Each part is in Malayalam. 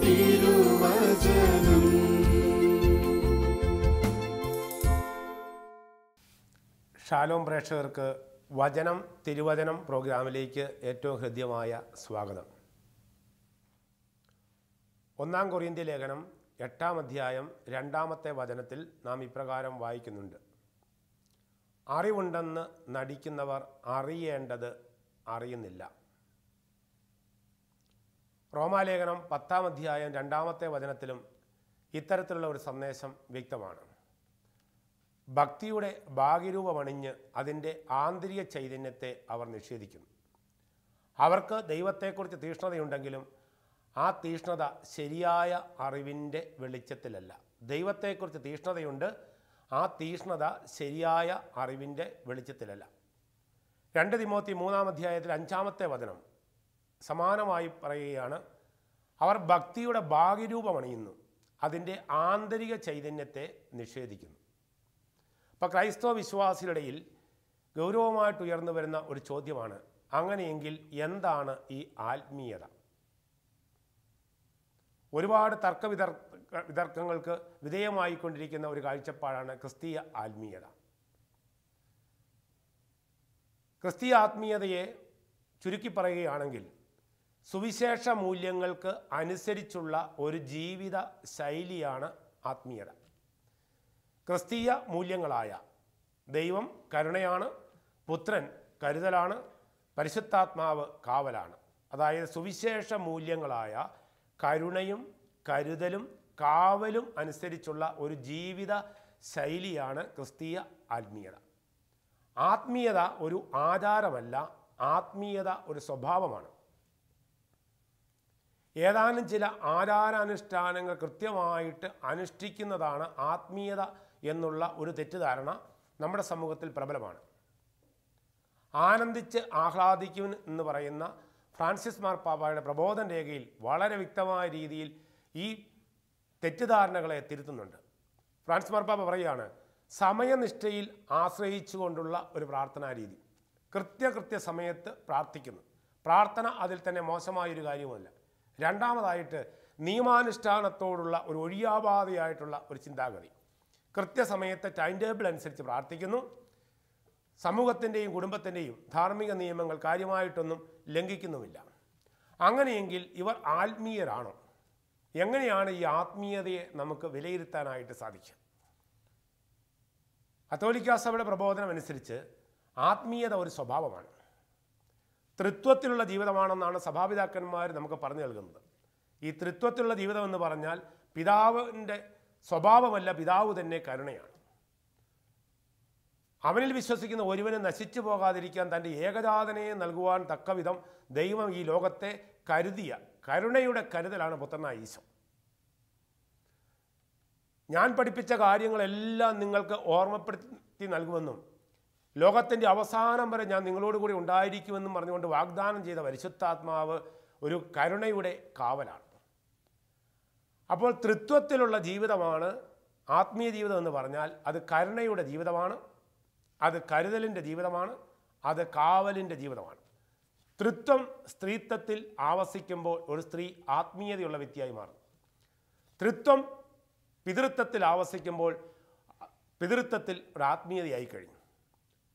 തിരുവചനം. ഷാലോം പ്രേക്ഷകർക്ക് വചനം തിരുവചനം പ്രോഗ്രാമിലേക്ക് ഏറ്റവും ഹൃദ്യമായ സ്വാഗതം. ഒന്നാം കൊറിയന്ത്യ ലേഖനം എട്ടാം അധ്യായം രണ്ടാമത്തെ വചനത്തിൽ നാം ഇപ്രകാരം വായിക്കുന്നുണ്ട്. അറിവുണ്ടെന്ന് നടിക്കുന്നവർ അറിയേണ്ടത് അറിയുന്നില്ല. റോമാലേഖനം പത്താം അധ്യായം രണ്ടാമത്തെ വചനത്തിലും ഇത്തരത്തിലുള്ള ഒരു സന്ദേശം വ്യക്തമാണ്. ഭക്തിയുടെ ഭാഗ്യരൂപമണിഞ്ഞ് അതിന്റെ ആന്തരിക ചൈതന്യത്തെ അവർ നിഷേധിക്കുന്നു. അവർക്ക് ദൈവത്തെക്കുറിച്ച് തീഷ്ണതയുണ്ടെങ്കിലും ആ തീഷ്ണത ശരിയായ അറിവിന്റെ വെളിച്ചത്തിലല്ല. ദൈവത്തെക്കുറിച്ച് തീഷ്ണതയുണ്ട് ആ തീഷ്ണത ശരിയായ അറിവിന്റെ വെളിച്ചത്തിലല്ല. രണ്ട് തിമോത്തി മൂന്നാം അധ്യായത്തിൽ അഞ്ചാമത്തെ വചനം. സമാനമായി പറയുകയാണ് അവർ ഭക്തിയുടെ ഭാഗ്യരൂപമണിയുന്നു അതിന്റെ ആന്തരിക ചൈതന്യത്തെ നിഷേധിക്കുന്നു. അപ്പോൾ ക്രൈസ്തവ വിശ്വാസികളിടയിൽ ഗൗരവമായിട്ട് ഉയർന്നു വരുന്ന ഒരു ചോദ്യമാണ് അങ്ങനെയെങ്കിൽ എന്താണ് ഈ ആത്മീയത? ഒരുപാട് തർക്ക വിതർ വിതർക്കങ്ങൾക്ക് വിധേയമായിക്കൊണ്ടിരിക്കുന്ന ഒരു കാഴ്ചപ്പാടാണ് ക്രിസ്തീയ ആത്മീയത. ക്രിസ്തീയ ആത്മീയതയെ ചുരുക്കി പറയുകയാണെങ്കിൽ സുവിശേഷ മൂല്യങ്ങൾക്ക് അനുസരിച്ചുള്ള ഒരു ജീവിത ശൈലിയാണ് ആത്മീയത. ക്രിസ്തീയ മൂല്യങ്ങളായ ദൈവം കരുണയാണ് പുത്രൻ കരുതലാണ് പരിശുദ്ധാത്മാവ് കാവലാണ്. അതായത് സുവിശേഷ മൂല്യങ്ങളായ കരുണയും കരുതലും കാവലും അനുസരിച്ചുള്ള ഒരു ജീവിത ശൈലിയാണ് ക്രിസ്തീയ ആത്മീയത. ആത്മീയത ഒരു ആചാരമല്ല ആത്മീയത ഒരു സ്വഭാവമാണ്. ഏതാനും ചില ആചാരാനുഷ്ഠാനങ്ങൾ കൃത്യമായിട്ട് അനുഷ്ഠിക്കുന്നതാണ് ആത്മീയത എന്നുള്ള ഒരു തെറ്റിദ്ധാരണ നമ്മുടെ സമൂഹത്തിൽ പ്രബലമാണ്. ആനന്ദിച്ച് ആഹ്ലാദിക്കും എന്ന് പറയുന്ന ഫ്രാൻസിസ് മാർപ്പാപ്പയുടെ പ്രബോധന രേഖയിൽ വളരെ വ്യക്തമായ രീതിയിൽ ഈ തെറ്റിദ്ധാരണകളെ തിരുത്തുന്നുണ്ട്. ഫ്രാൻസിസ് മാർപ്പാപ്പ പറയുകയാണ് സമയനിഷ്ഠയിൽ ആശ്രയിച്ചുകൊണ്ടുള്ള ഒരു പ്രാർത്ഥനാ രീതി. കൃത്യകൃത്യ സമയത്ത് പ്രാർത്ഥിക്കുന്നു. പ്രാർത്ഥന അതിൽ തന്നെ മോശമായൊരു കാര്യമല്ല രണ്ടാമതായിട്ട് നിയമാനുഷ്ഠാനത്തോടുള്ള ഒരു ഒഴിയാബാധയായിട്ടുള്ള ഒരു ചിന്താഗതി. കൃത്യസമയത്ത് ടൈം ടേബിൾ അനുസരിച്ച് പ്രാർത്ഥിക്കുന്നു. സമൂഹത്തിന്റെയും കുടുംബത്തിന്റെയും ധാർമ്മിക നിയമങ്ങൾ കാര്യമായിട്ടൊന്നും ലംഘിക്കുന്നുമില്ല. അങ്ങനെയെങ്കിൽ ഇവർ ആത്മീയരാണോ? എങ്ങനെയാണ് ഈ ആത്മീയതയെ നമുക്ക് വിലയിരുത്താനായിട്ട് സാധിക്കുക? കത്തോലിക്ക സഭയുടെ പ്രബോധനം അനുസരിച്ച് ആത്മീയത ഒരു സ്വഭാവമാണ്. തൃത്വത്തിലുള്ള ജീവിതമാണെന്നാണ് സഭാപിതാക്കന്മാർ നമുക്ക് പറഞ്ഞു നൽകുന്നത്. ഈ തൃത്വത്തിലുള്ള ജീവിതം എന്ന് പറഞ്ഞാൽ പിതാവിന്റെ സ്വഭാവമല്ല പിതാവ് തന്നെ കരുണയാണ്. അവനിൽ വിശ്വസിക്കുന്ന ഒരുവന് നശിച്ചു പോകാതിരിക്കാൻ തന്റെ ഏകജാതനെ നൽകുവാൻ തക്കവിധം ദൈവം ഈ ലോകത്തെ കരുതിയ കരുണയുടെ കരുതലാണ് പുത്രനായ ഈശോ. ഞാൻ പഠിപ്പിച്ച കാര്യങ്ങളെല്ലാം നിങ്ങൾക്ക് ഓർമ്മപ്പെടുത്തി നൽകുമെന്നും ലോകത്തിന്റെ അവസാനം വരെ ഞാൻ നിങ്ങളോട് കൂടി ഉണ്ടായിരിക്കുമെന്നും പറഞ്ഞുകൊണ്ട് വാഗ്ദാനം ചെയ്ത പരിശുദ്ധാത്മാവ് ഒരു കരുണയുടെ കാവലാണ്. അപ്പോൾ തൃത്വത്തിലുള്ള ജീവിതമാണ് ആത്മീയ ജീവിതം എന്ന് പറഞ്ഞാൽ അത് കരുണയുടെ ജീവിതമാണ് അത് കരുതലിന്റെ ജീവിതമാണ് അത് കാവലിന്റെ ജീവിതമാണ്. തൃത്വം സ്ത്രീത്വത്തിൽ ആവസിക്കുമ്പോൾ ഒരു സ്ത്രീ ആത്മീയതയുള്ള വ്യക്തിയായി മാറും തൃത്വം പിതൃത്വത്തിൽ ആവസിക്കുമ്പോൾ പിതൃത്വത്തിൽ ഒരു ആത്മീയതയായി കഴിഞ്ഞു.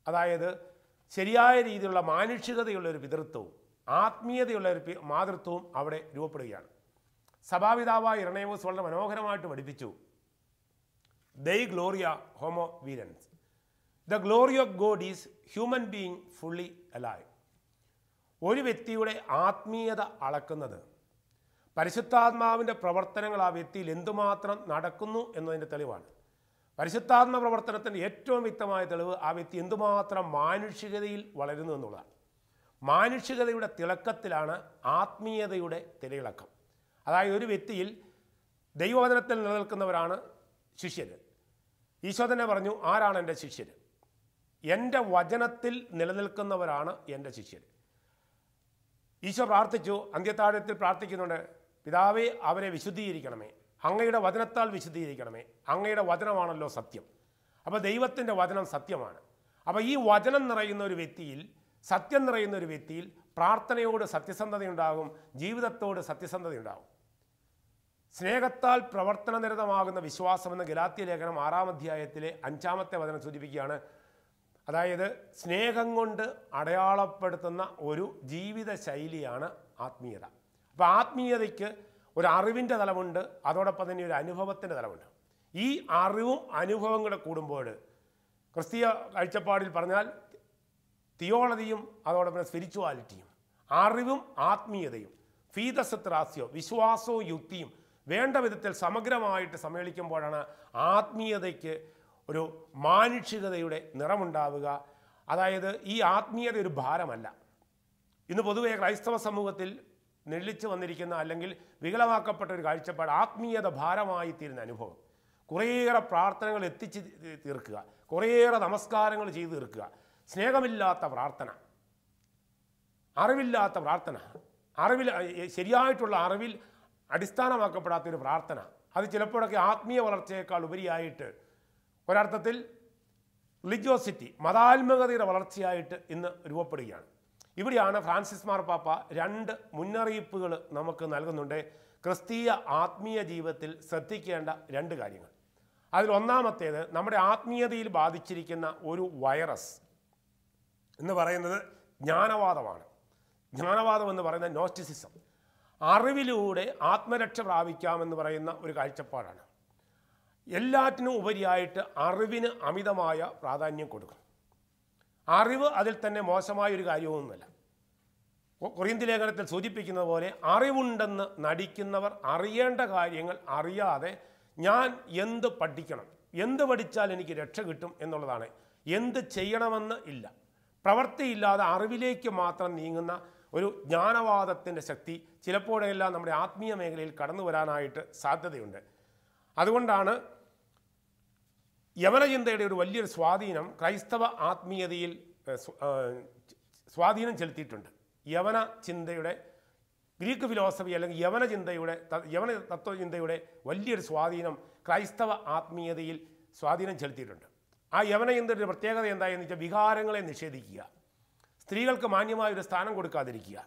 അതായത് ശരിയായ രീതിയിലുള്ള മാനുഷികതയുള്ള ഒരു പിതൃത്വവും ആത്മീയതയുള്ള ഒരു മാതൃത്വവും അവിടെ രൂപപ്പെടുകയാണ്. സഭാപിതാവായ ഇറണേമോസ് വളരെ മനോഹരമായിട്ട് പഠിപ്പിച്ചു. ദൈ ഗ്ലോറിയ ഹോമോ വീരൻസ്. The glory of God is human being fully alive ഒരു വ്യക്തിയുടെ ആത്മീയത അളക്കുന്നത് പരിശുദ്ധാത്മാവിന്റെ പ്രവർത്തനങ്ങൾ ആ വ്യക്തിയിൽ എന്തുമാത്രം നടക്കുന്നു എന്നതിന്റെ തെളിവാണ്. പരിശുദ്ധാത്മ പ്രവർത്തനത്തിന്റെ ഏറ്റവും വ്യക്തമായ തെളിവ് ആ വ്യക്തി എന്തുമാത്രം മാനുഷികതയിൽ വളരുന്നു എന്നുള്ളതാണ്. മാനുഷികതയുടെ തിളക്കത്തിലാണ് ആത്മീയതയുടെ തിരയിളക്കം. അതായത് ഒരു വ്യക്തിയിൽ ദൈവവചനത്തിൽ നിലനിൽക്കുന്നവരാണ് ശിഷ്യർ ഈശോ തന്നെ പറഞ്ഞു ആരാണ് എന്റെ ശിഷ്യർ എന്റെ വചനത്തിൽ നിലനിൽക്കുന്നവരാണ് എന്റെ ശിഷ്യർ ഈശോ പ്രാർത്ഥിച്ചു അന്ത്യത്താഴത്തിൽ പ്രാർത്ഥിക്കുന്നുണ്ട് പിതാവേ അവരെ വിശുദ്ധീകരിക്കണമേ അങ്ങയുടെ വചനത്താൽ വിശദീകരിക്കണമേ അങ്ങയുടെ വചനമാണല്ലോ സത്യം. അപ്പോൾ ദൈവത്തിന്റെ വചനം സത്യമാണ്. അപ്പോൾ ഈ വചനം നിറയുന്ന ഒരു വ്യക്തിയിൽ സത്യം നിറയുന്ന ഒരു വ്യക്തിയിൽ പ്രാർത്ഥനയോട് സത്യസന്ധതയുണ്ടാകും ജീവിതത്തോട് സത്യസന്ധതയുണ്ടാകും. സ്നേഹത്താൽ പ്രവർത്തനനിരതമാകുന്ന വിശ്വാസം ഗലാത്തിയ ലേഖനം ആറാം അധ്യായത്തിലെ അഞ്ചാമത്തെ വചനം സൂചിപ്പിക്കുകയാണ്. അതായത് സ്നേഹം കൊണ്ട് അടയാളപ്പെടുത്തുന്ന ഒരു ജീവിത ശൈലിയാണ് ആത്മീയത. അപ്പോൾ ആത്മീയതയ്ക്ക് ഒരു അറിവിന്റെ തലമുണ്ട് അതോടൊപ്പം തന്നെ ഒരു അനുഭവത്തിന്റെ തലമുണ്ട്. ഈ അറിവും അനുഭവം കൂടെ കൂടുമ്പോൾ ക്രിസ്തീയ കാഴ്ചപ്പാടിൽ പറഞ്ഞാൽ തിയോളജിയും അതോടൊപ്പം സ്പിരിച്വാലിറ്റിയും അറിവും ആത്മീയതയും ഫീതസത്രാസ്യോ വിശ്വാസവും യുക്തിയും വേണ്ട വിധത്തിൽ സമഗ്രമായിട്ട് സമ്മേളിക്കുമ്പോഴാണ് ആത്മീയതയ്ക്ക് ഒരു മാനുഷികതയുടെ നിറമുണ്ടാവുക. അതായത് ഈ ആത്മീയത ഒരു ഭാരമല്ല. ഇന്ന് പൊതുവെ ക്രൈസ്തവ സമൂഹത്തിൽ നെല്ലിച്ചു വന്നിരിക്കുന്ന അല്ലെങ്കിൽ വികലമാക്കപ്പെട്ട ഒരു കാഴ്ചപ്പാട് ആത്മീയത ഭാരമായി തീരുന്ന അനുഭവം. കുറേയേറെ പ്രാർത്ഥനകൾ എത്തിച്ച് തീർക്കുക. കുറേയേറെ നമസ്കാരങ്ങൾ ചെയ്തു തീർക്കുക. സ്നേഹമില്ലാത്ത പ്രാർത്ഥന. അറിവില്ലാത്ത പ്രാർത്ഥന. അറിവിൽ ശരിയായിട്ടുള്ള അറിവിൽ അടിസ്ഥാനമാക്കപ്പെടാത്ത ഒരു പ്രാർത്ഥന. അത് ചിലപ്പോഴൊക്കെ ആത്മീയ വളർച്ചയേക്കാൾ ഉപരിയായിട്ട് ഒരർത്ഥത്തിൽ റിലിജിയോസിറ്റി മതാത്മകതയുടെ വളർച്ചയായിട്ട് ഇന്ന് രൂപപ്പെടുകയാണ്. ഇവിടെയാണ് ഫ്രാൻസിസ് മാർപ്പാപ്പ രണ്ട് മുന്നറിയിപ്പുകൾ നമുക്ക് നൽകുന്നുണ്ട്. ക്രിസ്തീയ ആത്മീയ ജീവിതത്തിൽ ശ്രദ്ധിക്കേണ്ട രണ്ട് കാര്യങ്ങൾ. അതിൽ ഒന്നാമത്തേത് നമ്മുടെ ആത്മീയതയിൽ ബാധിച്ചിരിക്കുന്ന ഒരു വൈറസ് എന്ന് പറയുന്നത് ജ്ഞാനവാദമാണ്. ജ്ഞാനവാദം എന്ന് പറയുന്ന നോസ്റ്റിസിസം. അറിവിലൂടെ ആത്മരക്ഷ പ്രാപിക്കാമെന്ന് പറയുന്ന ഒരു കാഴ്ചപ്പാടാണ്. എല്ലാറ്റിനും ഉപരിയായിട്ട് അറിവിന് അമിതമായ പ്രാധാന്യം കൊടുക്കും അറിവ് അതിൽ തന്നെ മോശമായ ഒരു കാര്യവുമൊന്നുമല്ല. കൊ- ലേഖനത്തിൽ സൂചിപ്പിക്കുന്നത് പോലെ അറിവുണ്ടെന്ന് നടിക്കുന്നവർ അറിയേണ്ട കാര്യങ്ങൾ അറിയാതെ ഞാൻ എന്ത് പഠിക്കണം എന്ത് പഠിച്ചാൽ എനിക്ക് രക്ഷ കിട്ടും എന്നുള്ളതാണ്. എന്ത് ചെയ്യണമെന്ന് ഇല്ല. പ്രവൃത്തിയില്ലാതെ അറിവിലേക്ക് മാത്രം നീങ്ങുന്ന ഒരു ജ്ഞാനവാദത്തിന്റെ ശക്തി ചിലപ്പോഴെല്ലാം നമ്മുടെ ആത്മീയ മേഖലയിൽ കടന്നു വരാനായിട്ട് സാധ്യതയുണ്ട്. അതുകൊണ്ടാണ് യവനചിന്തയുടെ ഒരു വലിയൊരു സ്വാധീനം ക്രൈസ്തവ ആത്മീയതയിൽ സ്വാധീനം ചെലുത്തിയിട്ടുണ്ട്. യവന ചിന്തയുടെ ഗ്രീക്ക് ഫിലോസഫി അല്ലെങ്കിൽ യവന ചിന്തയുടെ യവന തത്വചിന്തയുടെ വലിയൊരു സ്വാധീനം ക്രൈസ്തവ ആത്മീയതയിൽ സ്വാധീനം ചെലുത്തിയിട്ടുണ്ട്. ആ യവനചിന്തയുടെ പ്രത്യേകത എന്തായെന്ന് വെച്ചാൽ വികാരങ്ങളെ നിഷേധിക്കുക. സ്ത്രീകൾക്ക് മാന്യമായ ഒരു സ്ഥാനം കൊടുക്കാതിരിക്കുക.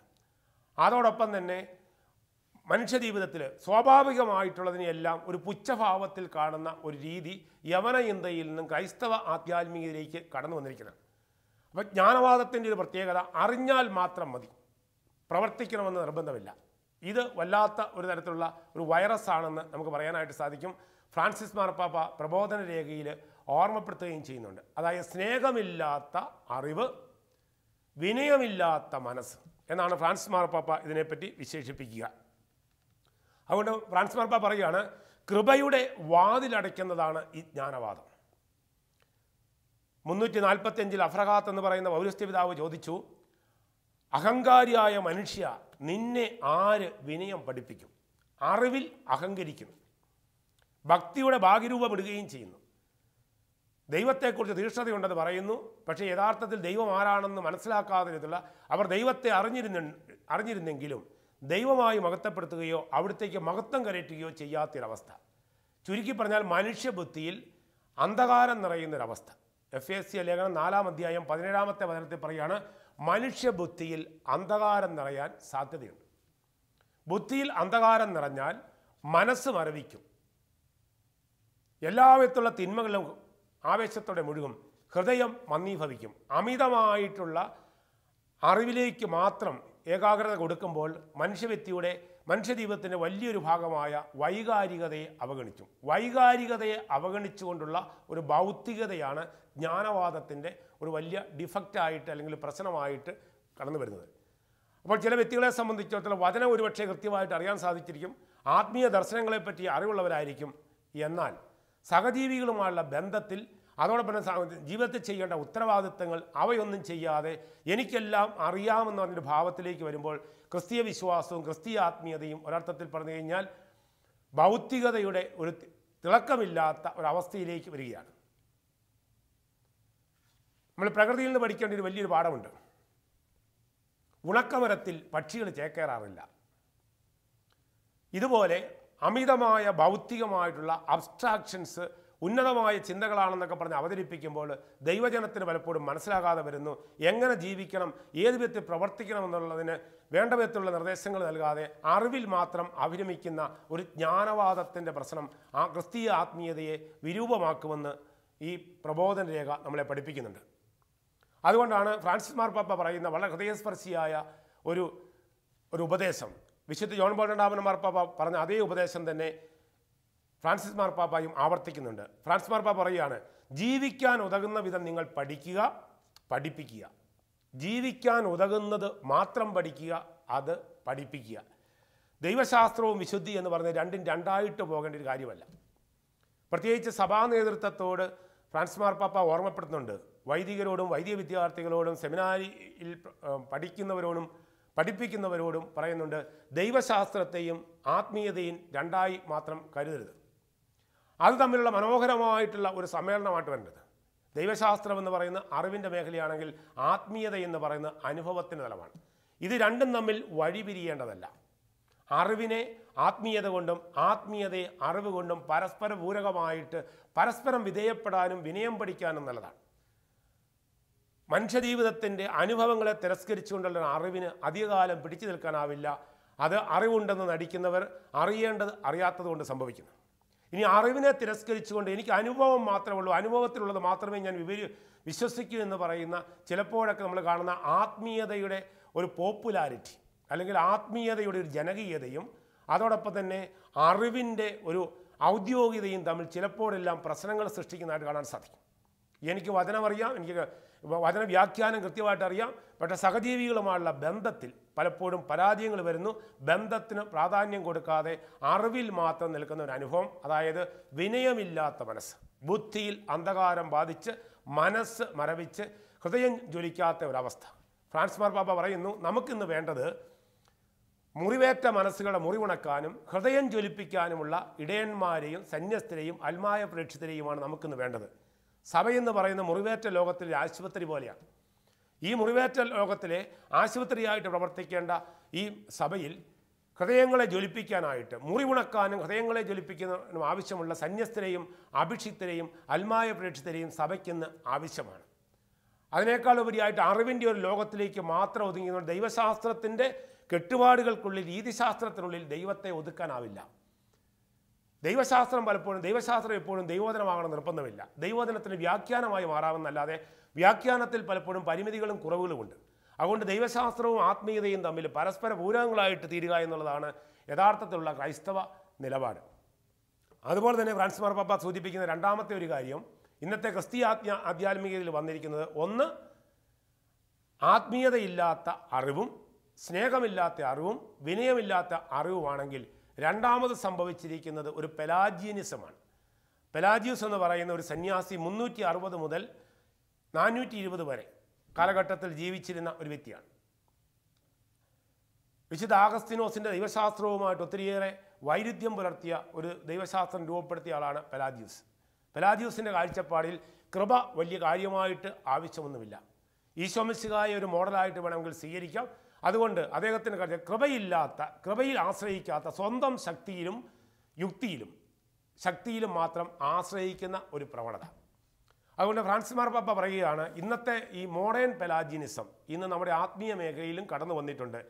അതോടൊപ്പം തന്നെ മനുഷ്യ ജീവിതത്തിൽ സ്വാഭാവികമായിട്ടുള്ളതിനെയെല്ലാം ഒരു പുച്ഛഭാവത്തിൽ കാണുന്ന ഒരു രീതി യവന ഇന്ത്യയിൽ നിന്നും ക്രൈസ്തവ ആധ്യാത്മികതയിലേക്ക് കടന്നു വന്നിരിക്കുന്നത്. അപ്പം ജ്ഞാനവാദത്തിന്റെ ഒരു പ്രത്യേകത അറിഞ്ഞാൽ മാത്രം മതി. പ്രവർത്തിക്കണമെന്ന് നിർബന്ധമില്ല. ഇത് വല്ലാത്ത ഒരു തരത്തിലുള്ള ഒരു വൈറസ് ആണെന്ന് നമുക്ക് പറയാനായിട്ട് സാധിക്കും. ഫ്രാൻസിസ് മാർപ്പാപ്പ പ്രബോധന രേഖയിൽ ഓർമ്മപ്പെടുത്തുകയും ചെയ്യുന്നുണ്ട്. അതായത് സ്നേഹമില്ലാത്ത അറിവ് വിനയമില്ലാത്ത മനസ്സ് എന്നാണ് ഫ്രാൻസിസ് മാർപ്പാപ്പ ഇതിനെപ്പറ്റി വിശേഷിപ്പിക്കുക. അതുകൊണ്ട് ഫ്രാൻസ് മാർപ്പ പറയുകയാണ് കൃപയുടെ വാതിലടയ്ക്കുന്നതാണ് ഈ ജ്ഞാനവാദം. മുന്നൂറ്റി നാൽപ്പത്തിയഞ്ചിൽ അഫ്രഹാത്ത് എന്ന് പറയുന്ന പൗരസ്ത്യ പിതാവ് ചോദിച്ചു അഹങ്കാരിയായ മനുഷ്യ നിന്നെ ആര് വിനയം പഠിപ്പിക്കും? അറിവിൽ അഹങ്കരിക്കുന്നു. ഭക്തിയുടെ ഭാഗ്യരൂപമിടുകയും ചെയ്യുന്നു. ദൈവത്തെക്കുറിച്ച് തീക്ഷ്ണതയുണ്ടെന്ന് പറയുന്നു. പക്ഷേ യഥാർത്ഥത്തിൽ ദൈവം ആരാണെന്ന് മനസ്സിലാക്കാതെ അവർ ദൈവത്തെ അറിഞ്ഞിരുന്ന അറിഞ്ഞിരുന്നെങ്കിലും ദൈവമായി മഹത്വപ്പെടുത്തുകയോ അവിടത്തേക്ക് മഹത്വം കരയറ്റുകയോ ചെയ്യാത്തൊരവസ്ഥ. ചുരുക്കി പറഞ്ഞാൽ മനുഷ്യബുദ്ധിയിൽ അന്ധകാരം നിറയുന്നൊരവസ്ഥ. എഫ് എസ് സി ലേഖനം നാലാം അധ്യായം പതിനേഴാമത്തെ വചനത്തിൽ പറയുകയാണ് മനുഷ്യബുദ്ധിയിൽ അന്ധകാരം നിറയാൻ സാധ്യതയുണ്ട്. ബുദ്ധിയിൽ അന്ധകാരം നിറഞ്ഞാൽ മനസ്സ് മരവിക്കും. എല്ലാവിധത്തുള്ള തിന്മകളും ആവേശത്തോടെ മുഴുകും. ഹൃദയം മന്ദീഭവിക്കും. അമിതമായിട്ടുള്ള അറിവിലേക്ക് മാത്രം ഏകാഗ്രത കൊടുക്കുമ്പോൾ മനുഷ്യവ്യക്തിയുടെ മനുഷ്യജീവിതത്തിന്റെ വലിയൊരു ഭാഗമായ വൈകാരികതയെ അവഗണിച്ചു. വൈകാരികതയെ അവഗണിച്ചുകൊണ്ടുള്ള ഒരു ഭൗതികതയാണ് ജ്ഞാനവാദത്തിന്റെ ഒരു വലിയ ഡിഫക്റ്റായിട്ട് അല്ലെങ്കിൽ പ്രശ്നമായിട്ട് കടന്നു വരുന്നത്. അപ്പോൾ ചില വ്യക്തികളെ സംബന്ധിച്ചിടത്തോളം വചനം ഒരുപക്ഷെ കൃത്യമായിട്ട് അറിയാൻ സാധിച്ചിരിക്കും. ആത്മീയ ദർശനങ്ങളെപ്പറ്റി അറിവുള്ളവരായിരിക്കും. എന്നാൽ സഹജീവികളുമായുള്ള ബന്ധത്തിൽ അതോടൊപ്പം ജീവിതത്തിൽ ചെയ്യേണ്ട ഉത്തരവാദിത്തങ്ങൾ അവയൊന്നും ചെയ്യാതെ എനിക്കെല്ലാം അറിയാമെന്ന് പറഞ്ഞൊരു ഭാവത്തിലേക്ക് വരുമ്പോൾ ക്രിസ്തീയ വിശ്വാസവും ക്രിസ്തീയ ആത്മീയതയും ഒരർത്ഥത്തിൽ പറഞ്ഞു കഴിഞ്ഞാൽ ഭൗതികതയുടെ ഒരു തിളക്കമില്ലാത്ത ഒരവസ്ഥയിലേക്ക് വരികയാണ്. നമ്മൾ പ്രകൃതിയിൽ നിന്ന് പഠിക്കേണ്ട ഒരു വലിയൊരു പാഠമുണ്ട്. ഉണക്കമരത്തിൽ പക്ഷികൾ ചേക്കേറാറില്ല. ഇതുപോലെ അമിതമായ ഭൗതികമായിട്ടുള്ള അബ്സ്ട്രാക്ഷൻസ് ഉന്നതമായ ചിന്തകളാണെന്നൊക്കെ പറഞ്ഞ് അവതരിപ്പിക്കുമ്പോൾ ദൈവജനത്തിന് പലപ്പോഴും മനസ്സിലാകാതെ വരുന്നു. എങ്ങനെ ജീവിക്കണം ഏത് വിധത്തിൽ പ്രവർത്തിക്കണം എന്നുള്ളതിന് വേണ്ട വിധത്തിലുള്ള നിർദ്ദേശങ്ങൾ നൽകാതെ അറിവിൽ മാത്രം അഭിരമിക്കുന്ന ഒരു ജ്ഞാനവാദത്തിന്റെ പ്രശ്നം ആ ക്രിസ്തീയ ആത്മീയതയെ വിരൂപമാക്കുമെന്ന് ഈ പ്രബോധന രേഖ നമ്മളെ പഠിപ്പിക്കുന്നുണ്ട്. അതുകൊണ്ടാണ് ഫ്രാൻസിസ് മാർപ്പാപ്പ പറയുന്ന വളരെ ഹൃദയസ്പർശിയായ ഒരു ഒരു ഉപദേശം. വിശുദ്ധ ജോൺ ബോൾ രണ്ടാമൻ മാർപ്പാപ്പ പറഞ്ഞ അതേ ഉപദേശം തന്നെ ഫ്രാൻസിസ് മാർപ്പാപ്പയും ആവർത്തിക്കുന്നുണ്ട്. ഫ്രാൻസിസ് മാർപ്പാപ്പ പറയുകയാണ് ജീവിക്കാൻ ഉതകുന്ന വിധം നിങ്ങൾ പഠിക്കുക പഠിപ്പിക്കുക. ജീവിക്കാൻ ഉതകുന്നത് മാത്രം പഠിക്കുക അത് പഠിപ്പിക്കുക. ദൈവശാസ്ത്രവും വിശുദ്ധി എന്ന് പറഞ്ഞ് രണ്ടും രണ്ടായിട്ട് പോകേണ്ട ഒരു കാര്യമല്ല. പ്രത്യേകിച്ച് സഭാ നേതൃത്വത്തോട് ഫ്രാൻസ് മാർപ്പാപ്പ ഓർമ്മപ്പെടുത്തുന്നുണ്ട്. വൈദികരോടും വൈദിക വിദ്യാർത്ഥികളോടും സെമിനാരിയിൽ പഠിക്കുന്നവരോടും പഠിപ്പിക്കുന്നവരോടും പറയുന്നുണ്ട് ദൈവശാസ്ത്രത്തെയും ആത്മീയതയും രണ്ടായി മാത്രം കരുതരുത്. അത് തമ്മിലുള്ള മനോഹരമായിട്ടുള്ള ഒരു സമ്മേളനമായിട്ട് വരേണ്ടത് ദൈവശാസ്ത്രം എന്ന് പറയുന്ന അറിവിന്റെ മേഖലയാണെങ്കിൽ ആത്മീയത എന്ന് പറയുന്ന അനുഭവത്തിന്റെ തലമാണ്. ഇത് രണ്ടും തമ്മിൽ വഴിപിരിയേണ്ടതല്ല അറിവിനെ ആത്മീയത കൊണ്ടും ആത്മീയതയെ അറിവ് കൊണ്ടും പരസ്പര പൂരകമായിട്ട് പരസ്പരം വിധേയപ്പെടാനും വിനയം പഠിക്കാനും നല്ലതാണ്. മനുഷ്യജീവിതത്തിന്റെ അനുഭവങ്ങളെ തിരസ്കരിച്ചുകൊണ്ടുള്ള അറിവിന് അധികകാലം പിടിച്ചു നിൽക്കാനാവില്ല. അത് അറിവുണ്ടെന്ന് നടിക്കുന്നവർ അറിയേണ്ടത് അറിയാത്തത് കൊണ്ട് സംഭവിക്കുന്നു. ഇനി അറിവിനെ തിരസ്കരിച്ചുകൊണ്ട് എനിക്ക് അനുഭവം മാത്രമേ ഉള്ളൂ. അനുഭവത്തിലുള്ളത് മാത്രമേ ഞാൻ വിവരി വിശ്വസിക്കൂ എന്ന് പറയുന്ന ചിലപ്പോഴൊക്കെ നമ്മൾ കാണുന്ന ആത്മീയതയുടെ ഒരു പോപ്പുലാരിറ്റി അല്ലെങ്കിൽ ആത്മീയതയുടെ ഒരു ജനകീയതയും അതോടൊപ്പം തന്നെ അറിവിന്റെ ഒരു ഔദ്യോഗികതയും തമ്മിൽ ചിലപ്പോഴെല്ലാം പ്രശ്നങ്ങൾ സൃഷ്ടിക്കുന്നതായിട്ട് കാണാൻ സാധിക്കും. എനിക്ക് വചനമറിയാം എനിക്ക് വചന വ്യാഖ്യാനം കൃത്യമായിട്ട് അറിയാം പക്ഷേ സഹജീവികളുമായുള്ള ബന്ധത്തിൽ പലപ്പോഴും പരാജയങ്ങൾ വരുന്നു. ബന്ധത്തിന് പ്രാധാന്യം കൊടുക്കാതെ അറിവിൽ മാത്രം നിൽക്കുന്ന ഒരു അനുഭവം. അതായത് വിനയമില്ലാത്ത മനസ്സ്. ബുദ്ധിയിൽ അന്ധകാരം ബാധിച്ച് മനസ്സ് മരവിച്ച് ഹൃദയം ജ്വലിക്കാത്ത ഒരവസ്ഥ. ഫ്രാൻസ് മാർബാബ പറയുന്നു നമുക്കിന്ന് വേണ്ടത് മുറിവേറ്റ മനസ്സുകളെ മുറിവുണക്കാനും ഹൃദയം ജ്വലിപ്പിക്കാനുമുള്ള ഇടയന്മാരെയും സന്യസ്തരെയും അൽമായ പ്രേക്ഷിതരെയുമാണ് നമുക്കിന്ന് വേണ്ടത്. സഭയെന്ന് പറയുന്ന മുറിവേറ്റ ലോകത്തിലെ ആശുപത്രി പോലെയാണ്. ഈ മുറിവേറ്റ ലോകത്തിലെ ആശുപത്രിയായിട്ട് പ്രവർത്തിക്കേണ്ട ഈ സഭയിൽ ഹൃദയങ്ങളെ ജ്വലിപ്പിക്കാനായിട്ട് മുറിവുണക്കാനും ഹൃദയങ്ങളെ ജ്വലിപ്പിക്കുന്നതിനും ആവശ്യമുള്ള സന്യസ്തരെയും അഭിഷിക്തരെയും അൽമായ പ്രേക്ഷിതരെയും സഭയ്ക്കിന്ന് ആവശ്യമാണ്. അതിനേക്കാൾ ഉപരിയായിട്ട് അറിവിന്റെ ഒരു ലോകത്തിലേക്ക് മാത്രം ഒതുങ്ങുന്ന ദൈവശാസ്ത്രത്തിന്റെ കെട്ടുപാടുകൾക്കുള്ളിൽ രീതിശാസ്ത്രത്തിനുള്ളിൽ ദൈവത്തെ ഒതുക്കാനാവില്ല. ദൈവശാസ്ത്രം പലപ്പോഴും ദൈവശാസ്ത്രം എപ്പോഴും ദൈവോധനമാകണം നിർബന്ധമില്ല. ദൈവോധനത്തിന് വ്യാഖ്യാനമായി മാറാമെന്നല്ലാതെ വ്യാഖ്യാനത്തിൽ പലപ്പോഴും പരിമിതികളും കുറവുകളുമുണ്ട്. അതുകൊണ്ട് ദൈവശാസ്ത്രവും ആത്മീയതയും തമ്മിൽ പരസ്പര പൂരകങ്ങളായിട്ട് തീരുക എന്നുള്ളതാണ് യഥാർത്ഥത്തിലുള്ള ക്രൈസ്തവ നിലപാട്. അതുപോലെ തന്നെ ഫ്രാൻസ് മാർപ്പാപ്പ സൂചിപ്പിക്കുന്ന രണ്ടാമത്തെ ഒരു കാര്യം ഇന്നത്തെ ക്രിസ്തീയ ആത്മ ആധ്യാത്മികതയിൽ വന്നിരിക്കുന്നത് ഒന്ന് ആത്മീയതയില്ലാത്ത അറിവും സ്നേഹമില്ലാത്ത അറിവും വിനയമില്ലാത്ത അറിവുമാണെങ്കിൽ രണ്ടാമത് സംഭവിച്ചിരിക്കുന്നത് ഒരു പെലാജിയനിസമാണ്. പെലാജിയസ് എന്ന് പറയുന്ന ഒരു സന്യാസി മുന്നൂറ്റി അറുപത് മുതൽ നാനൂറ്റി ഇരുപത് വരെ കാലഘട്ടത്തിൽ ജീവിച്ചിരുന്ന ഒരു വ്യക്തിയാണ്. വിശുദ്ധ ആഗസ്തിനോസിന്റെ ദൈവശാസ്ത്രവുമായിട്ട് ഒത്തിരിയേറെ വൈരുദ്ധ്യം പുലർത്തിയ ഒരു ദൈവശാസ്ത്രം രൂപപ്പെടുത്തിയ ആളാണ് പെലാജിയസ്. പെലാജിയസിന്റെ കാഴ്ചപ്പാടിൽ കൃപ വലിയ കാര്യമായിട്ട് ആവശ്യമൊന്നുമില്ല. ഈശോമിശികായ ഒരു മോഡലായിട്ട് വേണമെങ്കിൽ സ്വീകരിക്കാം. അതുകൊണ്ട് അദ്ദേഹത്തിന് കാര്യം കൃപയില്ലാത്ത കൃപയിൽ ആശ്രയിക്കാത്ത സ്വന്തം ശക്തിയിലും യുക്തിയിലും ശക്തിയിലും മാത്രം ആശ്രയിക്കുന്ന ഒരു പ്രവണത. അതുകൊണ്ട് ഫ്രാൻസിസ് മാർപ്പാപ്പ പറയുകയാണ് ഇന്നത്തെ ഈ മോഡേൺ പെലാജിനിസം ഇന്ന് നമ്മുടെ ആത്മീയ മേഖലയിലും കടന്നു വന്നിട്ടുണ്ട്.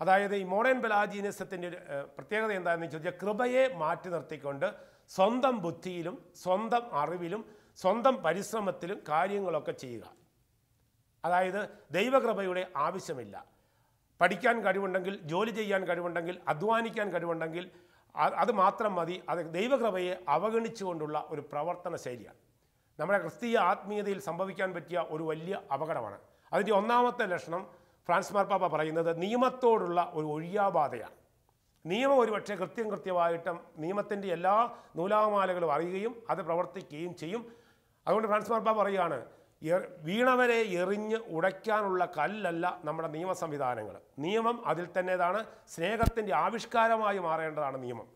അതായത് ഈ മോഡേൺ പെലാജിനിസത്തിന്റെ ഒരു പ്രത്യേകത എന്താണെന്ന് ചോദിച്ചാൽ കൃപയെ മാറ്റി നിർത്തിക്കൊണ്ട് സ്വന്തം ബുദ്ധിയിലും സ്വന്തം അറിവിലും സ്വന്തം പരിശ്രമത്തിലും കാര്യങ്ങളൊക്കെ ചെയ്യുക. അതായത് ദൈവകൃപയുടെ ആവശ്യമില്ല. പഠിക്കാൻ കഴിവുണ്ടെങ്കിൽ ജോലി ചെയ്യാൻ കഴിവുണ്ടെങ്കിൽ അധ്വാനിക്കാൻ കഴിവുണ്ടെങ്കിൽ അത് മാത്രം മതി. അത് ദൈവകൃപയെ അവഗണിച്ചുകൊണ്ടുള്ള ഒരു പ്രവർത്തന ശൈലിയാണ്. നമ്മുടെ ക്രിസ്തീയ ആത്മീയതയിൽ സംഭവിക്കാൻ പറ്റിയ ഒരു വലിയ അപകടമാണ്. അതിന്റെ ഒന്നാമത്തെ ലക്ഷണം ഫ്രാൻസ് മാർപ്പാപ്പ പറയുന്നത് നിയമത്തോടുള്ള ഒരു ഒഴിയാബാധയാണ്. നിയമം ഒരുപക്ഷെ കൃത്യം കൃത്യമായിട്ടും നിയമത്തിന്റെ എല്ലാ നൂലാമാലകളും അറിയുകയും അത് പ്രവർത്തിക്കുകയും ചെയ്യും. അതുകൊണ്ട് ഫ്രാൻസ് മാർപ്പാപ്പ പറയുകയാണ് വീണവരെ എറിഞ്ഞ് ഉടയ്ക്കാനുള്ള കല്ലല്ല നമ്മുടെ നിയമ സംവിധാനങ്ങൾ നിയമം അതിൽ തന്നെതാണ്. സ്നേഹത്തിന്റെ ആവിഷ്കാരമായി മാറേണ്ടതാണ് നിയമം.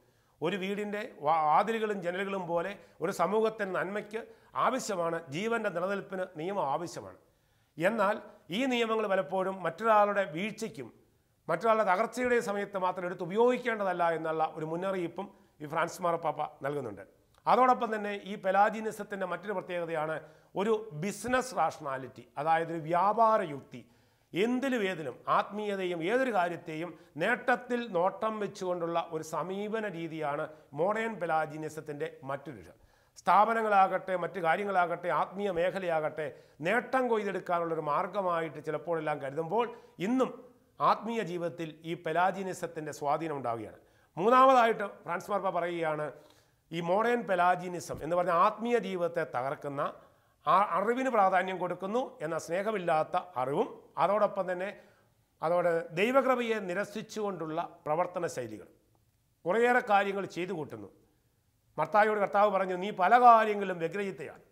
ഒരു വീടിന്റെ വാതിലുകളും ജനലുകളും പോലെ ഒരു സമൂഹത്തിന്റെ നന്മയ്ക്ക് ആവശ്യമാണ്. ജീവന്റെ നിലനിൽപ്പിന് നിയമം ആവശ്യമാണ്. എന്നാൽ ഈ നിയമങ്ങൾ പലപ്പോഴും മറ്റൊരാളുടെ വീഴ്ചയ്ക്കും മറ്റൊരാളുടെ തകർച്ചയുടെ സമയത്ത് മാത്രം എടുത്ത് ഉപയോഗിക്കേണ്ടതല്ല എന്നുള്ള ഒരു മുന്നറിയിപ്പും ഈ ഫ്രാൻസ് മാർപ്പാപ്പ നൽകുന്നുണ്ട്. അതോടൊപ്പം തന്നെ ഈ പെലാജിനിസത്തിന്റെ മറ്റൊരു പ്രത്യേകതയാണ് ഒരു ബിസിനസ് റാഷണാലിറ്റി അതായത് ഒരു വ്യാപാര യുക്തി. എന്തിലും ഏതിലും ആത്മീയതയും ഏതൊരു കാര്യത്തെയും നേട്ടത്തിൽ നോട്ടം വെച്ചുകൊണ്ടുള്ള ഒരു സമീപന രീതിയാണ് മോഡേൺ പെലാജിനിസത്തിന്റെ മറ്റൊരു സ്ഥാപനങ്ങളാകട്ടെ മറ്റു കാര്യങ്ങളാകട്ടെ ആത്മീയ മേഖലയാകട്ടെ നേട്ടം കൊയ്തെടുക്കാനുള്ളൊരു മാർഗമായിട്ട് ചിലപ്പോഴെല്ലാം കരുതുമ്പോൾ ഇന്നും ആത്മീയ ജീവിതത്തിൽ ഈ പെലാജിനിസത്തിന്റെ സ്വാധീനം ഉണ്ടാവുകയാണ്. മൂന്നാമതായിട്ട് ഫ്രാൻസ് മാർപ്പ പറയുകയാണ് ഈ മോഡേൺ പെലാജിനിസം എന്ന് പറഞ്ഞ ആത്മീയ ജീവിതത്തെ തകർക്കുന്ന ആ അറിവിന് പ്രാധാന്യം കൊടുക്കുന്നു എന്ന സ്നേഹമില്ലാത്ത അറിവും അതോടൊപ്പം തന്നെ അതോടെ ദൈവകൃപയെ നിരസിച്ചുകൊണ്ടുള്ള പ്രവർത്തന ശൈലികൾ. കുറേയേറെ കാര്യങ്ങൾ ചെയ്തു കൂട്ടുന്നു. മർത്തായോട് കർത്താവ് പറഞ്ഞു നീ പല കാര്യങ്ങളിലും വ്യഗ്രഹിത്തയാണ്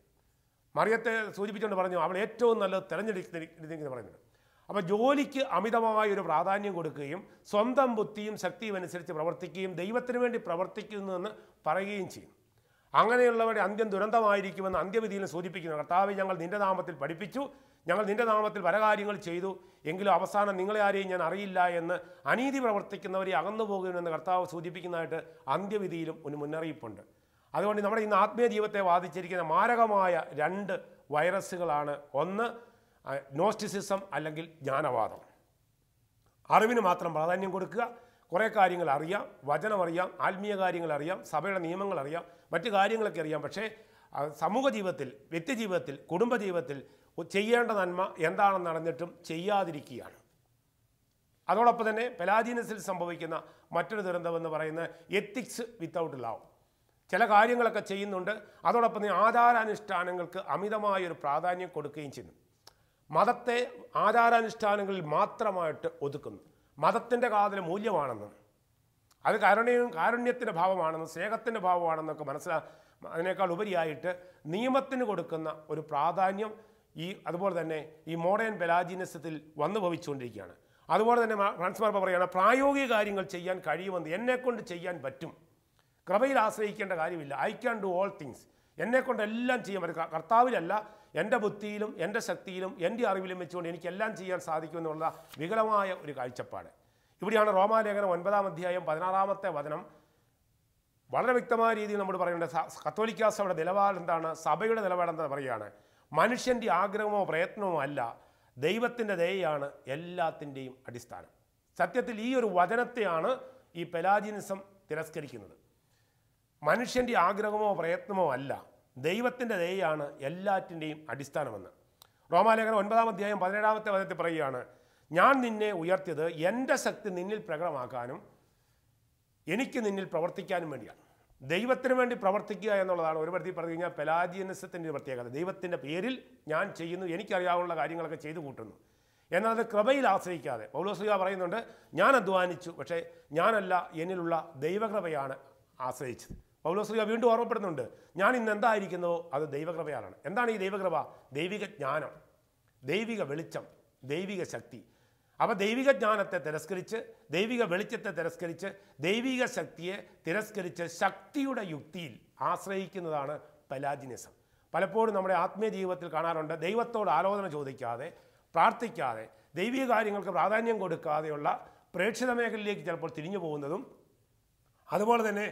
മറിയത്തെ സൂചിപ്പിച്ചുകൊണ്ട് പറഞ്ഞു അവൾ ഏറ്റവും നല്ലത് തിരഞ്ഞെടുത്തിരിക്കുന്നു പറയുന്നുണ്ട്. അപ്പോൾ ജോലിക്ക് അമിതമായ ഒരു പ്രാധാന്യം കൊടുക്കുകയും സ്വന്തം ബുദ്ധിയും ശക്തിയും അനുസരിച്ച് പ്രവർത്തിക്കുകയും ദൈവത്തിന് വേണ്ടി പ്രവർത്തിക്കുന്നുവെന്ന് പറയുകയും ചെയ്യും. അങ്ങനെയുള്ളവരുടെ അന്ത്യം ദുരന്തമായിരിക്കുമെന്ന് അന്ത്യവിധിയിൽ സൂചിപ്പിക്കുന്നു. കർത്താവ് ഞങ്ങൾ നിന്റെ നാമത്തിൽ പഠിപ്പിച്ചു. ഞങ്ങൾ നിന്റെ നാമത്തിൽ പല കാര്യങ്ങൾ ചെയ്തു. എങ്കിലും അവസാനം നിങ്ങളെ ആരെയും ഞാൻ അറിയില്ല എന്ന് അനീതി പ്രവർത്തിക്കുന്നവരെ അകന്നു പോകുമെന്ന് കർത്താവ് സൂചിപ്പിക്കുന്നതായിട്ട് അന്ത്യവിധിയിലും ഒരു മുന്നറിയിപ്പുണ്ട്. അതുകൊണ്ട് നമ്മുടെ ഇന്ന് ആത്മീയ ജീവിതത്തെ ബാധിച്ചിരിക്കുന്ന മാരകമായ രണ്ട് വൈറസുകളാണ്. ഒന്ന് നോസ്റ്റിസിസം അല്ലെങ്കിൽ ജ്ഞാനവാദം. അറിവിന് മാത്രം പ്രാധാന്യം കൊടുക്കുക കുറേ കാര്യങ്ങൾ അറിയാം വചനം അറിയാം ആത്മീയ കാര്യങ്ങൾ അറിയാം സഭയുടെ നിയമങ്ങൾ അറിയാം മറ്റു കാര്യങ്ങളൊക്കെ അറിയാം. പക്ഷേ സമൂഹ ജീവിതത്തിൽ വ്യക്തി ജീവിതത്തിൽ കുടുംബ ജീവിതത്തിൽ ചെയ്യേണ്ട നന്മ എന്താണെന്ന് അറിഞ്ഞിട്ടും ചെയ്യാതിരിക്കുകയാണ്. അതോടൊപ്പം തന്നെ പെലാജീനസിൽ സംഭവിക്കുന്ന മറ്റൊരു ദുരന്തമെന്ന് പറയുന്നത് എത്തിക്സ് വിത്തൗട്ട് ലാവ് ചില കാര്യങ്ങളൊക്കെ ചെയ്യുന്നുണ്ട്. അതോടൊപ്പം തന്നെ ആചാരാനുഷ്ഠാനങ്ങൾക്ക് അമിതമായൊരു പ്രാധാന്യം കൊടുക്കുകയും ചെയ്യുന്നു. മതത്തെ ആചാരാനുഷ്ഠാനങ്ങളിൽ മാത്രമായിട്ട് ഒതുക്കുന്നു. മതത്തിന്റെ കാതൽ മൂല്യമാണെന്നും അത് കരുണയും കാരുണ്യത്തിന്റെ ഭാവമാണെന്നും സ്നേഹത്തിന്റെ ഭാവമാണെന്നൊക്കെ മനസ്സിലാ അതിനേക്കാൾ ഉപരിയായിട്ട് നിയമത്തിന് കൊടുക്കുന്ന ഒരു പ്രാധാന്യം ഈ അതുപോലെ തന്നെ ഈ മോഡേൺ പെലാജിനസത്തിൽ വന്നു ഭവിച്ചുകൊണ്ടിരിക്കുകയാണ്. അതുപോലെ തന്നെ ഫ്രാൻസ് മാർപ്പ പറയുകയാണ് പ്രായോഗിക കാര്യങ്ങൾ ചെയ്യാൻ കഴിയുമെന്ന് എന്നെക്കൊണ്ട് ചെയ്യാൻ പറ്റും. കൃപയിൽ ആശ്രയിക്കേണ്ട കാര്യമില്ല. I can do all things എന്നെക്കൊണ്ട് എല്ലാം ചെയ്യാൻ പറ്റും. കർത്താവിലല്ല എന്റെ ബുദ്ധിയിലും എന്റെ ശക്തിയിലും എന്റെ അറിവിലും വെച്ചുകൊണ്ട് എനിക്കെല്ലാം ചെയ്യാൻ സാധിക്കുമെന്നുള്ള വികലമായ ഒരു കാഴ്ചപ്പാട്. ഇവിടെയാണ് റോമാലേഖനം ഒൻപതാം അധ്യായം പതിനാറാമത്തെ വചനം. വളരെ വ്യക്തമായ രീതിയിൽ നമ്മൾ പറയുന്നുണ്ട് കത്തോലിക്കാ സഭയുടെ നിലപാട് എന്താണ്? സഭയുടെ നിലപാട് എന്താ പറയുകയാണ്? മനുഷ്യന്റെ ആഗ്രഹമോ പ്രയത്നമോ അല്ല ദൈവത്തിന്റെ ദയയാണ് എല്ലാത്തിന്റെയും അടിസ്ഥാനം. സത്യത്തിൽ ഈ ഒരു വചനത്തെയാണ് ഈ പെലാജിനിസം തിരസ്കരിക്കുന്നത്. മനുഷ്യന്റെ ആഗ്രഹമോ പ്രയത്നമോ അല്ല ദൈവത്തിന്റെ ദയയാണ് എല്ലാറ്റിന്റെയും അടിസ്ഥാനമെന്ന്. റോമാലേഖനം ഒൻപതാം അധ്യായം പതിനേഴാമത്തെ വധത്തിൽ പറയുകയാണ് ഞാൻ നിന്നെ ഉയർത്തിയത് എന്റെ ശക്തി നിന്നിൽ പ്രകടമാക്കാനും എനിക്ക് നിന്നിൽ പ്രവർത്തിക്കാനും വേണ്ടിയാണ്. ദൈവത്തിന് വേണ്ടി പ്രവർത്തിക്കുക എന്നുള്ളതാണ്. ഒരു പരിധി പറഞ്ഞു കഴിഞ്ഞാൽ പെലാജിയനിസത്തിന്റെ പ്രത്യേകത. ദൈവത്തിന്റെ പേരിൽ ഞാൻ ചെയ്യുന്നു എനിക്കറിയാവുന്ന കാര്യങ്ങളൊക്കെ ചെയ്തു കൂട്ടുന്നു. എന്നാൽ അത് കൃപയിൽ ആശ്രയിക്കാതെ പൗലോസ്ലിക പറയുന്നുണ്ട് ഞാൻ അധ്വാനിച്ചു പക്ഷേ ഞാനല്ല എന്നിലുള്ള ദൈവകൃപയാണ് ആശ്രയിച്ചത്. പൗലോസ്ലിക വീണ്ടും ഓർമ്മപ്പെടുന്നുണ്ട്. ഞാൻ ഇന്ന് എന്തായിരിക്കുന്നു? അത് ദൈവകൃപയാണ് എന്താണ് ഈ ദൈവകൃപ? ദൈവിക ജ്ഞാനം ദൈവിക വെളിച്ചം ദൈവിക ശക്തി. അപ്പോൾ ദൈവിക ജ്ഞാനത്തെ തിരസ്കരിച്ച് ദൈവിക വെളിച്ചത്തെ തിരസ്കരിച്ച് ദൈവിക ശക്തിയെ തിരസ്കരിച്ച് ശക്തിയുടെ യുക്തിയിൽ ആശ്രയിക്കുന്നതാണ് പലാജിനിസം. പലപ്പോഴും നമ്മുടെ ആത്മീയ ജീവിതത്തിൽ കാണാറുണ്ട് ദൈവത്തോട് ആലോചന ചോദിക്കാതെ പ്രാർത്ഥിക്കാതെ ദൈവിക കാര്യങ്ങൾക്ക് പ്രാധാന്യം കൊടുക്കാതെയുള്ള പ്രേക്ഷിത മേഖലയിലേക്ക് ചിലപ്പോൾ തിരിഞ്ഞു പോകുന്നതും അതുപോലെ തന്നെ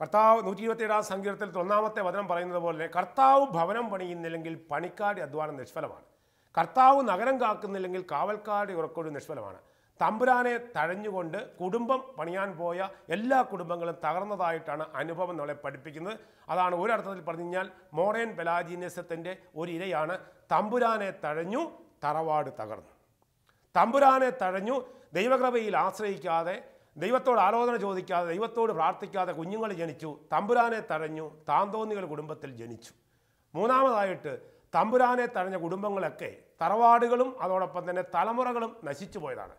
കർത്താവ് നൂറ്റി ഇരുപത്തിയേഴാം സങ്കീർത്തനത്തിൽ ഒന്നാമത്തെ വചനം പറയുന്നത് പോലെ കർത്താവ് ഭവനം പണിയുന്നില്ലെങ്കിൽ പണിക്കാരുടെ അധ്വാനം നിഷ്ഫലമാണ്. കർത്താവ് നഗരം കാക്കുന്നില്ലെങ്കിൽ കാവൽക്കാരുടെ ഉറക്കൊഴി നിഷ്ഫലമാണ്. തമ്പുരാനെ തഴഞ്ഞുകൊണ്ട് കുടുംബം പണിയാൻ പോയ എല്ലാ കുടുംബങ്ങളും തകർന്നതായിട്ടാണ് അനുഭവം നമ്മളെ പഠിപ്പിക്കുന്നത്. അതാണ് ഒരർത്ഥത്തിൽ പറഞ്ഞു കഴിഞ്ഞാൽ മോഡേൺ പെലാജീനിസത്തിന്റെ ഒരു ഇരയാണ് തമ്പുരാനെ തഴഞ്ഞു തറവാട് തകർന്നു. തമ്പുരാനെ തഴഞ്ഞു ദൈവകൃപയിൽ ആശ്രയിക്കാതെ ദൈവത്തോട് ആലോചന ചോദിക്കാതെ ദൈവത്തോട് പ്രാർത്ഥിക്കാതെ കുഞ്ഞുങ്ങൾ ജനിച്ചു തമ്പുരാനെ തഴഞ്ഞു താന്തോന്നികൾ കുടുംബത്തിൽ ജനിച്ചു. മൂന്നാമതായിട്ട് തമ്പുരാനെ തഴഞ്ഞ കുടുംബങ്ങളൊക്കെ തറവാടുകളും അതോടൊപ്പം തന്നെ തലമുറകളും നശിച്ചു പോയതാണ്.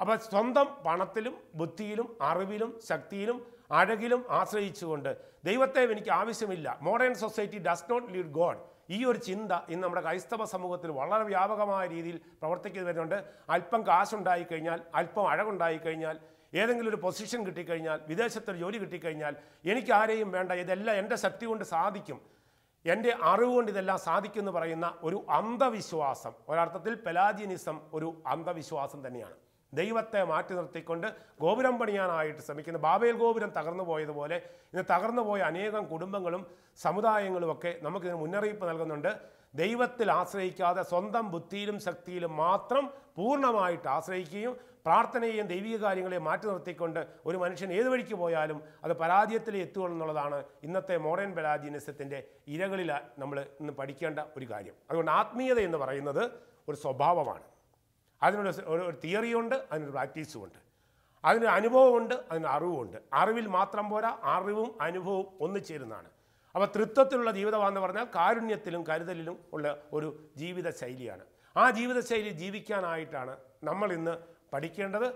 അപ്പോൾ സ്വന്തം പണത്തിലും ബുദ്ധിയിലും അറിവിലും ശക്തിയിലും അഴകിലും ആശ്രയിച്ചുകൊണ്ട് ദൈവത്തെ എനിക്ക് ആവശ്യമില്ല. Modern society does not lead God. ഈ ഒരു ചിന്ത ഇന്ന് നമ്മുടെ ക്രൈസ്തവ സമൂഹത്തിൽ വളരെ വ്യാപകമായ രീതിയിൽ പ്രവർത്തിക്കുന്നു വരുന്നുണ്ട് അല്പം കാശുണ്ടായി കഴിഞ്ഞാൽ അല്പം അഴകുണ്ടായി കഴിഞ്ഞാൽ ഏതെങ്കിലും ഒരു പൊസിഷൻ കിട്ടിക്കഴിഞ്ഞാൽ വിദേശത്തൊരു ജോലി കിട്ടിക്കഴിഞ്ഞാൽ എനിക്ക് ആരെയും വേണ്ട ഇതെല്ലാം എന്റെ ശക്തി കൊണ്ട് സാധിക്കും. എന്റെ അറിവ് കൊണ്ട് ഇതെല്ലാം സാധിക്കും എന്ന് പറയുന്ന ഒരു അന്ധവിശ്വാസം ഒരർത്ഥത്തിൽ പെലാജിനിസം ഒരു അന്ധവിശ്വാസം തന്നെയാണ്. ദൈവത്തെ മാറ്റി നിർത്തിക്കൊണ്ട് ഗോപുരം പണിയാനായിട്ട് ശ്രമിക്കുന്ന ബാബേൽ ഗോപുരം തകർന്നു പോയതുപോലെ ഇന്ന് തകർന്നു പോയ അനേകം കുടുംബങ്ങളും സമുദായങ്ങളും ഒക്കെ നമുക്കിതിന് മുന്നറിയിപ്പ് നൽകുന്നുണ്ട്. ദൈവത്തിൽ ആശ്രയിക്കാതെ സ്വന്തം ബുദ്ധിയിലും ശക്തിയിലും മാത്രം പൂർണമായിട്ട് ആശ്രയിക്കുകയും പ്രാർത്ഥനയെയും ദൈവിക കാര്യങ്ങളെ മാറ്റി നിർത്തിക്കൊണ്ട് ഒരു മനുഷ്യൻ ഏത് വഴിക്ക് പോയാലും അത് പരാജയത്തിൽ എത്തുകയുള്ളൂ എന്നുള്ളതാണ് ഇന്നത്തെ മോഡേൺ പരാജയനിസത്തിന്റെ ഇരകളിൽ നമ്മൾ ഇന്ന് പഠിക്കേണ്ട ഒരു കാര്യം. അതുകൊണ്ട് ആത്മീയത എന്ന് പറയുന്നത് ഒരു സ്വഭാവമാണ്. അതിനൊരു ഒരു ഒരു തിയറിയുണ്ട് അതിനൊരു പ്രാക്ടീസും ഉണ്ട്. അതിനൊരു അനുഭവമുണ്ട് അതിന് അറിവുമുണ്ട് അറിവിൽ മാത്രം പോരാ അറിവും അനുഭവവും ഒന്നിച്ചേരുന്നതാണ് അപ്പോൾ തൃത്വത്തിലുള്ള ജീവിതമാണെന്ന് പറഞ്ഞാൽ കാരുണ്യത്തിലും കരുതലിലും ഉള്ള ഒരു ജീവിത ശൈലിയാണ് ആ ജീവിതശൈലി ജീവിക്കാനായിട്ടാണ് നമ്മൾ ഇന്ന് പഠിക്കേണ്ടത്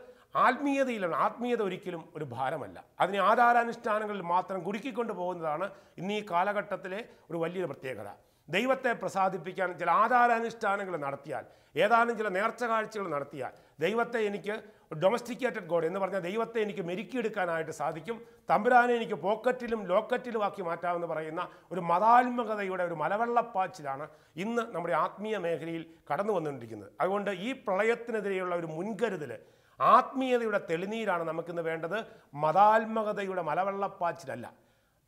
ആത്മീയതയിലാണ്. ആത്മീയത ഒരിക്കലും ഒരു ഭാരമല്ല. അതിനെ ആധാരാനുഷ്ഠാനങ്ങളിൽ മാത്രം കുടുക്കിക്കൊണ്ട് പോകുന്നതാണ് ഇന്ന് ഈ കാലഘട്ടത്തിലെ ഒരു വലിയൊരു പ്രത്യേകത. ദൈവത്തെ പ്രസാദിപ്പിക്കാൻ ചില ആധാരാനുഷ്ഠാനങ്ങൾ നടത്തിയാൽ ഏതാനും ചില നേർച്ച കാഴ്ചകൾ നടത്തിയാൽ ദൈവത്തെ എനിക്ക് ഡൊമസ്റ്റിക്കേറ്റഡ് ഗോഡ് എന്ന് പറഞ്ഞാൽ ദൈവത്തെ എനിക്ക് മെരുക്കിയെടുക്കാനായിട്ട് സാധിക്കും. തമ്പുരാനെ എനിക്ക് പോക്കറ്റിലും ലോക്കറ്റിലും ആക്കി മാറ്റാമെന്ന് പറയുന്ന ഒരു മതാത്മകതയുടെ ഒരു മലവെള്ളപ്പാച്ചിലാണ് ഇന്ന് നമ്മുടെ ആത്മീയ മേഖലയിൽ കടന്നു വന്നുകൊണ്ടിരിക്കുന്നത്. അതുകൊണ്ട് ഈ പ്രളയത്തിനെതിരെയുള്ള ഒരു മുൻകരുതൽ ആത്മീയതയുടെ തെളിനീരാണ് നമുക്കിന്ന് വേണ്ടത്. മതാത്മകതയുടെ മലവെള്ളപ്പാച്ചിലല്ല.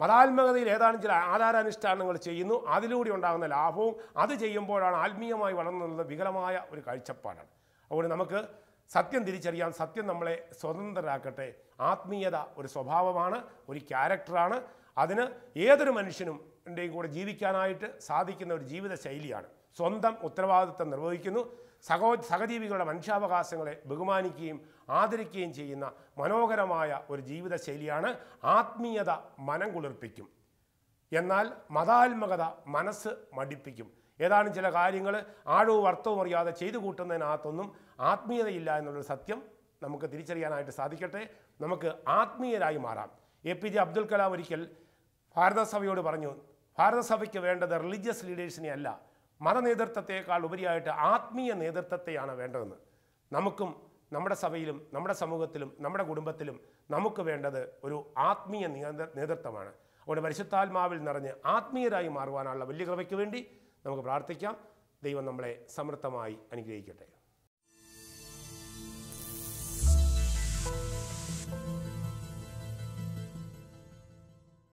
മതാത്മകതയിൽ ഏതാനും ചില ആധാരാനുഷ്ഠാനങ്ങൾ ചെയ്യുന്നു. അതിലൂടെ ഉണ്ടാകുന്ന ലാഭവും അത് ചെയ്യുമ്പോഴാണ് ആത്മീയമായി വളർന്നുള്ളത് വികലമായ ഒരു കാഴ്ചപ്പാടാണ്. അതുകൊണ്ട് നമുക്ക് സത്യം തിരിച്ചറിയാൻ സത്യം നമ്മളെ സ്വതന്ത്രരാക്കട്ടെ. ആത്മീയത ഒരു സ്വഭാവമാണ് ഒരു ക്യാരക്ടറാണ്. അതിന് ഏതൊരു മനുഷ്യനും കൂടെ ജീവിക്കാനായിട്ട് സാധിക്കുന്ന ഒരു ജീവിത ശൈലിയാണ്. സ്വന്തം ഉത്തരവാദിത്വം നിർവഹിക്കുന്നു. സഹോ സഹജീവികളുടെ മനുഷ്യാവകാശങ്ങളെ ബഹുമാനിക്കുകയും ആദരിക്കുകയും ചെയ്യുന്ന മനോഹരമായ ഒരു ജീവിത ശൈലിയാണ്. ആത്മീയത മനം കുളിർപ്പിക്കും. എന്നാൽ മതാത്മകത മനസ്സ് മടിപ്പിക്കും. ഏതാനും ചില കാര്യങ്ങൾ ആഴവും അർത്ഥവും അറിയാതെ ചെയ്തു കൂട്ടുന്നതിനകത്തൊന്നും ആത്മീയതയില്ല എന്നുള്ളൊരു സത്യം നമുക്ക് തിരിച്ചറിയാനായിട്ട് സാധിക്കട്ടെ. നമുക്ക് ആത്മീയരായി മാറാം. A P J Abdul Kalam ഒരിക്കൽ ഭാരതസഭയോട് പറഞ്ഞു ഭാരതസഭയ്ക്ക് വേണ്ടത് റിലീജിയസ് ലീഡേഴ്സിനെ അല്ല മതനേതൃത്വത്തെക്കാൾ ഉപരിയായിട്ട് ആത്മീയ നേതൃത്വത്തെയാണ് വേണ്ടതെന്ന്. നമുക്കും നമ്മുടെ സഭയിലും നമ്മുടെ സമൂഹത്തിലും നമ്മുടെ കുടുംബത്തിലും നമുക്ക് വേണ്ടത് ഒരു ആത്മീയ നേതൃ നേതൃത്വമാണ്. അതുകൊണ്ട് പരിശുദ്ധാത്മാവിൽ നിറഞ്ഞ് ആത്മീയരായി മാറുവാനുള്ള വലിയ കൃപയ്ക്ക് വേണ്ടി നമുക്ക് പ്രാർത്ഥിക്കാം. ദൈവം നമ്മളെ സമൃദ്ധമായി അനുഗ്രഹിക്കട്ടെ.